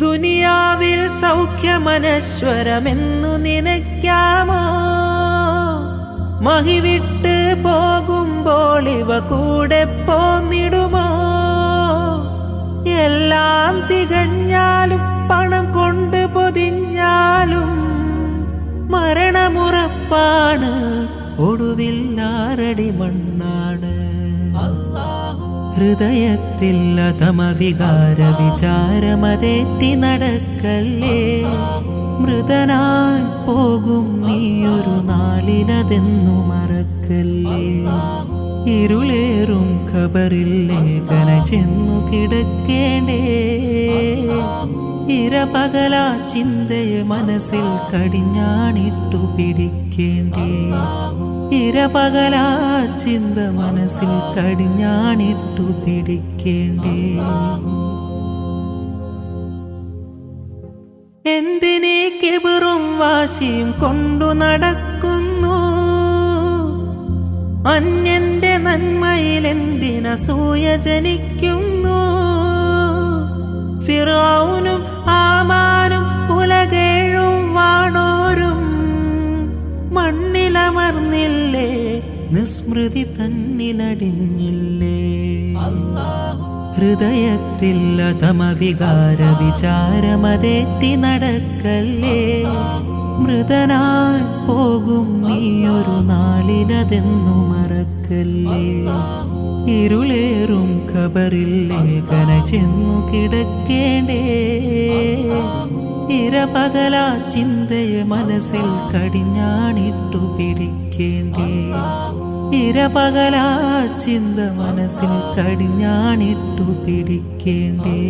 ദുനിയാവിൽ സൗഖ്യമനശ്വരമെന്നു നിനയ്ക്കാമോ? മഹിവിട്ട് പോകുമ്പോൾ ഇവ കൂടെ പോന്നിടുമോ? എല്ലാം തികഞ്ഞാലും പണം കൊണ്ട് പൊതിഞ്ഞാലും മരണമുറപ്പാണ്. ഒടുവിൽ നാരടി മണ്ണാണ്. ഹൃദയത്തിൽ അധമവികാര വിചാരമതേറ്റി നടക്കല്ലേ? മൃതനായി പോകും നീയൊരു നാളിലതെന്നു മറക്കല്ലേ? ഇരുളേറും ഖബറിൽ ലേഖന ചെന്നു കിടക്കേണ്ടേ? ഇരപകല ചിന്തയെ മനസ്സിൽ കടിഞ്ഞാണിട്ടു പിടിക്കേണ്ടേ? ഇരപകല ചിന്ത മനസ്സിൽ കടിഞ്ഞാണിട്ടു പിടിക്കേണ്ടേ. എന്തിനേ കെബറും വാശിയും കൊണ്ടു നടക്കുന്നു? അന്യന്റെ നന്മയിൽ എന്തിനസൂയ ജനിക്കുന്നു? മണ്ണിലമർന്നില്ലേ നിസ്മൃതി തന്നിലടിഞ്ഞില്ലേ? ഹൃദയത്തിൽ അതമവികാര വിചാരമതേറ്റി നടക്കല്ലേ? മൃതനായി പോകും നീ ഒരു നാളിലതെന്നു മറക്കല്ലേ? ഇരുളേറും കബറിൽ ലേഖന ചെന്നു കിടക്കേണ്ടേ? ഇരപകല ചിന്തയെ മനസ്സിൽ കടിഞ്ഞാണിട്ടു പിടിക്കേണ്ടേ. ഇരപകല ചിന്ത മനസ്സിൽ കടിഞ്ഞാണിട്ടു പിടിക്കേണ്ടേ.